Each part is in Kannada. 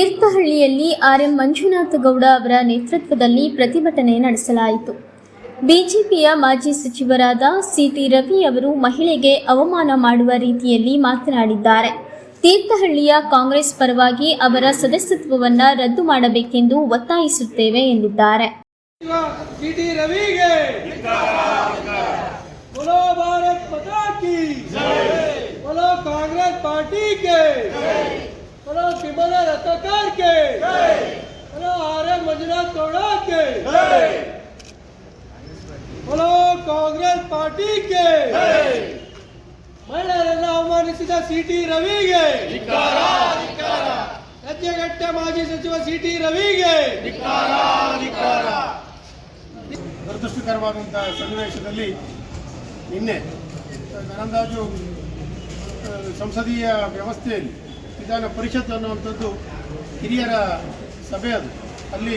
ತೀರ್ಥಹಳ್ಳಿಯಲ್ಲಿ ಆರ್ಎಂ ಮಂಜುನಾಥ ಗೌಡ ಅವರ ನೇತೃತ್ವದಲ್ಲಿ ಪ್ರತಿಭಟನೆ ನಡೆಸಲಾಯಿತು ಬಿಜೆಪಿಯ ಮಾಜಿ ಸಚಿವರಾದ ಸಿಟಿ ರವಿ ಅವರು ಮಹಿಳೆಗೆ ಅವಮಾನ ಮಾಡುವ ರೀತಿಯಲ್ಲಿ ಮಾತನಾಡಿದ್ದಾರೆ ತೀರ್ಥಹಳ್ಳಿಯ ಕಾಂಗ್ರೆಸ್ ಪರವಾಗಿ ಅವರ ಸದಸ್ಯತ್ವವನ್ನು ರದ್ದು ಮಾಡಬೇಕೆಂದು ಒತ್ತಾಯಿಸುತ್ತೇವೆ ಎಂದಿದ್ದಾರೆ ಸಿಟಿ ರವಿಗೆ બોલો તિમરા રત્નાકર કે બોલો આરે મજરા તોડા કે બોલો ಕಾಂಗ್ರೆಸ್ ಪಾರ್ಟಿ ಕೆ ಮಹಿಳೆಯರನ್ನು ಅವಮಾನಿಸಿದ ಸಿಟಿ ರವಿಗೆ. ಸದ್ಯಗಟ್ಟೆ ಮಾಜಿ ಸಚಿವ ಸಿಟಿ ರವಿಗೆ. ದುರದೃಷ್ಟಕರವಾದಂತಹ ಸನ್ನಿವೇಶದಲ್ಲಿ ನಿನ್ನೆ ಅಂದಾಜು ಸಂಸದೀಯ ವ್ಯವಸ್ಥೆಯಲ್ಲಿ ವಿಧಾನ ಪರಿಷತ್ ಅನ್ನುವಂಥದ್ದು ಹಿರಿಯರ ಸಭೆ ಅದು. ಅಲ್ಲಿ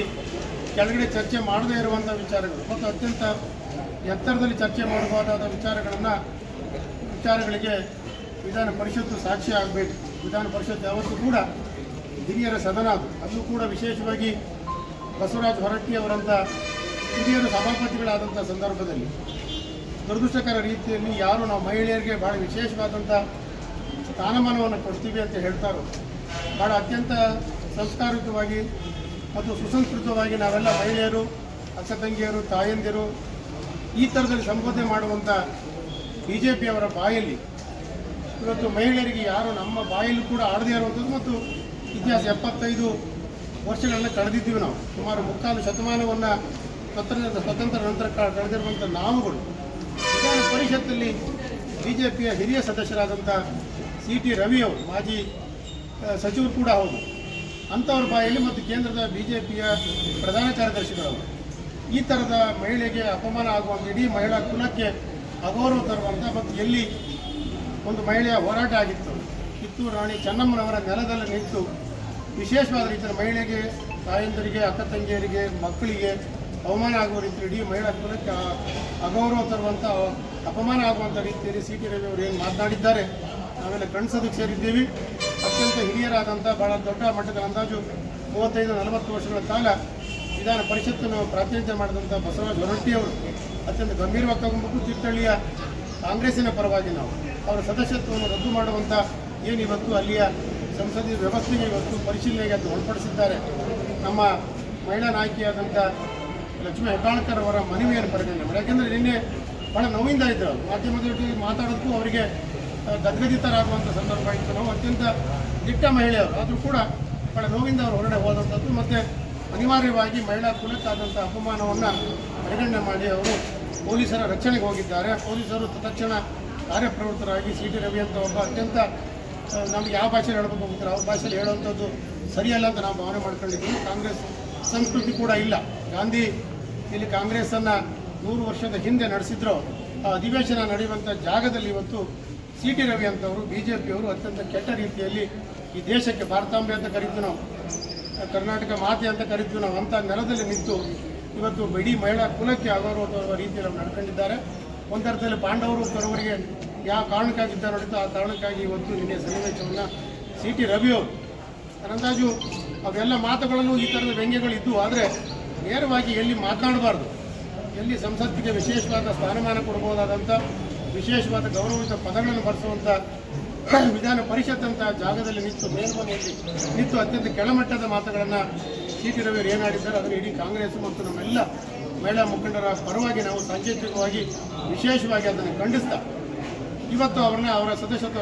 ಕೆಳಗಡೆ ಚರ್ಚೆ ಮಾಡದೇ ಇರುವಂಥ ವಿಚಾರಗಳು ಮತ್ತು ಅತ್ಯಂತ ಎತ್ತರದಲ್ಲಿ ಚರ್ಚೆ ಮಾಡಬಹುದಾದ ವಿಚಾರಗಳನ್ನು ವಿಚಾರಗಳಿಗೆ ವಿಧಾನ ಪರಿಷತ್ತು ಸಾಕ್ಷಿ ಆಗಬೇಕು. ವಿಧಾನ ಪರಿಷತ್ ಯಾವತ್ತೂ ಕೂಡ ಹಿರಿಯರ ಸದನ ಅದು. ಅಲ್ಲೂ ಕೂಡ ವಿಶೇಷವಾಗಿ ಬಸವರಾಜ ಹೊರಟ್ಟಿ ಅವರಂಥ ಹಿರಿಯರು ಸಭಾಪತಿಗಳಾದಂಥ ಸಂದರ್ಭದಲ್ಲಿ ದುರದೃಷ್ಟಕರ ರೀತಿಯಲ್ಲಿ ಯಾರು ನಾವು ಮಹಿಳೆಯರಿಗೆ ಭಾಳ ವಿಶೇಷವಾದಂಥ ಸ್ಥಾನಮಾನವನ್ನು ಕೊಡ್ತೀವಿ ಅಂತ ಹೇಳ್ತಾರೋ ಭಾಳ ಅತ್ಯಂತ ಸಂಸ್ಕಾರಯುತವಾಗಿ ಮತ್ತು ಸುಸಂಸ್ಕೃತವಾಗಿ ನಾವೆಲ್ಲ ಮಹಿಳೆಯರು ಅಕ್ಕ ತಂಗಿಯರು ತಾಯಂದಿರು ಈ ಥರದಲ್ಲಿ ಸಂಬೋಧನೆ ಮಾಡುವಂಥ ಬಿ ಜೆ ಪಿಯವರ ಬಾಯಲ್ಲಿ ಇವತ್ತು ಮಹಿಳೆಯರಿಗೆ ಯಾರು ನಮ್ಮ ಬಾಯಲ್ಲಿ ಕೂಡ ಆಡದೇ ಇರುವಂಥದ್ದು ಮತ್ತು ಇತಿಹಾಸ ಎಪ್ಪತ್ತೈದು ವರ್ಷಗಳನ್ನ ಕಳೆದಿದ್ದೀವಿ ನಾವು. ಸುಮಾರು ಮುಕ್ಕಾಲು ಶತಮಾನವನ್ನು ಸ್ವತಂತ್ರ ಸ್ವತಂತ್ರ ನಂತರ ಕಳೆದಿರುವಂಥ ನಾವುಗಳು. ವಿಧಾನ ಪರಿಷತ್ತಲ್ಲಿ ಬಿ ಜೆ ಪಿಯ ಹಿರಿಯ ಸದಸ್ಯರಾದಂಥ ಸಿ ಟಿ ರವಿ ಅವರು, ಮಾಜಿ ಸಚಿವರು ಕೂಡ ಹೌದು. ಅಂಥವ್ರ ಬಾಯಲ್ಲಿ ಮತ್ತು ಕೇಂದ್ರದ ಬಿ ಜೆ ಪಿಯ ಪ್ರಧಾನ ಕಾರ್ಯದರ್ಶಿಗಳವರು ಈ ಥರದ ಮಹಿಳೆಗೆ ಅಪಮಾನ ಆಗುವಂಥ ಇಡೀ ಮಹಿಳಾ ಕುಲಕ್ಕೆ ಅಗೌರವ ತರುವಂಥ ಮತ್ತು ಎಲ್ಲಿ ಒಂದು ಮಹಿಳೆಯ ಹೋರಾಟ ಆಗಿತ್ತು, ಕಿತ್ತೂರು ರಾಣಿ ಚೆನ್ನಮ್ಮನವರ ನೆಲದಲ್ಲಿ ನಿಂತು ವಿಶೇಷವಾದ ರೀತಿಯ ಮಹಿಳೆಗೆ, ತಾಯಂದರಿಗೆ, ಅಕ್ಕ ತಂಗಿಯರಿಗೆ, ಮಕ್ಕಳಿಗೆ ಅವಮಾನ ಆಗುವ ರೀತಿ ಇಡೀ ಮಹಿಳಾ ಕುಲಕ್ಕೆ ಅಗೌರವ ತರುವಂಥ ಅಪಮಾನ ಆಗುವಂಥ ರೀತಿಯಲ್ಲಿ ಸಿ ಟಿ ರವಿ ಅವರು ಏನು ಮಾತನಾಡಿದ್ದಾರೆ? ನಾವೆಲ್ಲ ಅದಕ್ಕೆ ಸೇರಿದ್ದೀವಿ. ಅತ್ಯಂತ ಹಿರಿಯರಾದಂಥ ಭಾಳ ದೊಡ್ಡ ಮಟ್ಟದ ಅಂದಾಜು ಮೂವತ್ತೈದು ನಲವತ್ತು ವರ್ಷಗಳ ಕಾಲ ವಿಧಾನ ಪರಿಷತ್ತನ್ನು ಪ್ರಾತಿನಿಧ್ಯ ಮಾಡಿದಂಥ ಬಸವರಾಜ ಹೊರಟ್ಟಿಯವರು ಅತ್ಯಂತ ಗಂಭೀರವಾಗಿ ತಗೊಂಡ್ಬಿಟ್ಟು ತೀರ್ಥಹಳ್ಳಿಯ ಕಾಂಗ್ರೆಸ್ಸಿನ ಪರವಾಗಿ ನಾವು ಅವರ ಸದಸ್ಯತ್ವವನ್ನು ರದ್ದು ಮಾಡುವಂಥ ಏನಿವತ್ತು ಅಲ್ಲಿಯ ಸಂಸದೀಯ ವ್ಯವಸ್ಥೆಗೆ ಇವತ್ತು ಪರಿಶೀಲನೆಗೆ ಅದು ಒಳಪಡಿಸಿದ್ದಾರೆ. ನಮ್ಮ ಮಹಿಳಾ ನಾಯಕಿಯಾದಂಥ ಲಕ್ಷ್ಮೀ ಹೆಬ್ಬಾಳ್ಕರ್ ಅವರ ಮನವಿಯನ್ನು ಪರಿಗಣನೆ ಮಾಡಿ ಯಾಕೆಂದರೆ ನಿನ್ನೆ ಭಾಳ ನೋವಿಂದ ಇದ್ದರು ಮಾಧ್ಯಮದ ಜೊತೆ ಮಾತಾಡೋದಕ್ಕೂ ಅವರಿಗೆ ಗದ್ಗದಿತರಾಗುವಂಥ ಸಂದರ್ಭ ಇತ್ತು ನಾವು ಅತ್ಯಂತ ದಿಟ್ಟ ಮಹಿಳೆಯರು. ಆದರೂ ಕೂಡ ಬಹಳ ನೋವಿಂದ ಅವರು ಹೊರಗಡೆ ಹೋದಂಥದ್ದು ಮತ್ತು ಅನಿವಾರ್ಯವಾಗಿ ಮಹಿಳಾ ಕುಲಕ್ಕಾದಂಥ ಅಪಮಾನವನ್ನು ಪರಿಗಣನೆ ಮಾಡಿ ಅವರು ಪೊಲೀಸರ ರಕ್ಷಣೆಗೆ ಹೋಗಿದ್ದಾರೆ. ಪೊಲೀಸರು ತಕ್ಷಣ ಕಾರ್ಯಪ್ರವೃತ್ತರಾಗಿ ಸಿ ಟಿ ರವಿ ಅಂತ ಒಬ್ಬ ಅತ್ಯಂತ ನಮ್ಗೆ ಯಾವ ಭಾಷೆಯಲ್ಲಿ ಹೇಳ್ಬೇಕು ಗೊತ್ತಿಲ್ಲ. ಅವ್ರ ಭಾಷೆಯಲ್ಲಿ ಹೇಳುವಂಥದ್ದು ಸರಿಯಲ್ಲ ಅಂತ ನಾವು ಭಾವನೆ ಮಾಡ್ಕೊಂಡಿದ್ದೀವಿ. ಕಾಂಗ್ರೆಸ್ ಸಂಸ್ಕೃತಿ ಕೂಡ ಇಲ್ಲ. ಗಾಂಧಿ ಇಲ್ಲಿ ಕಾಂಗ್ರೆಸ್ಸನ್ನು ನೂರು ವರ್ಷದ ಹಿಂದೆ ನಡೆಸಿದ್ರು. ಆ ಅಧಿವೇಶನ ನಡೆಯುವಂಥ ಜಾಗದಲ್ಲಿ ಇವತ್ತು ಸಿ ಟಿ ರವಿ ಅಂತವರು ಬಿ ಜೆ ಪಿಯವರು ಅತ್ಯಂತ ಕೆಟ್ಟ ರೀತಿಯಲ್ಲಿ ಈ ದೇಶಕ್ಕೆ ಭಾರತಾಂಬೆ ಅಂತ ಕರಿತೀವಿ ನಾವು, ಕರ್ನಾಟಕ ಮಾತೆ ಅಂತ ಕರಿತೀವಿ ನಾವು, ಅಂತ ನೆಲದಲ್ಲಿ ನಿಂತು ಇವತ್ತು ಇಡೀ ಮಹಿಳಾ ಕುಲಕ್ಕೆ ತರುವ ರೀತಿಯಲ್ಲಿ ನಡ್ಕೊಂಡಿದ್ದಾರೆ. ಒಂದರ್ಥದಲ್ಲಿ ಪಾಂಡವರು ಕರವರಿಗೆ ಯಾವ ಕಾರಣಕ್ಕಾಗಿದ್ದ ನೋಡಿತು ಆ ಕಾರಣಕ್ಕಾಗಿ ಇವತ್ತು ನಿನ್ನೆ ಸನ್ನಿವೇಶವನ್ನು ಸಿ ಟಿ ರವಿಯವರು, ಅಂದಾಜು ಅವೆಲ್ಲ ಮಾತುಗಳಲ್ಲೂ ಈ ಥರದ ವ್ಯಂಗ್ಯಗಳು ಇದ್ದು ಆದರೆ ನೇರವಾಗಿ ಎಲ್ಲಿ ಮಾತನಾಡಬಾರ್ದು ಎಲ್ಲಿ ಸಂಸತ್ತಿಗೆ ವಿಶೇಷವಾದ ಸ್ಥಾನಮಾನ ಕೊಡಬಹುದಾದಂಥ ವಿಶೇಷವಾದ ಗೌರವಿತ ಪದಗಳನ್ನು ಬಳಸುವಂಥ ವಿಧಾನ ಪರಿಷತ್ ಅಂತ ಜಾಗದಲ್ಲಿ ನಿಂತು ಮೇಲ್ಮನೆಯಲ್ಲಿ ನಿಂತು ಅತ್ಯಂತ ಕೆಳಮಟ್ಟದ ಮಾತುಗಳನ್ನು ಸಿ ಟಿ ರವಿಯವರು ಏನಾಡಿದ್ದಾರೆ ಅದನ್ನು ಇಡೀ ಕಾಂಗ್ರೆಸ್ ಮತ್ತು ನಮ್ಮೆಲ್ಲ ಮಹಿಳಾ ಮುಖಂಡರ ಪರವಾಗಿ ನಾವು ಸಾಂಕೇತಿಕವಾಗಿ ವಿಶೇಷವಾಗಿ ಅದನ್ನು ಖಂಡಿಸ್ತಾ, ಇವತ್ತು ಅವರನ್ನ ಅವರ ಸದಸ್ಯತ್ವ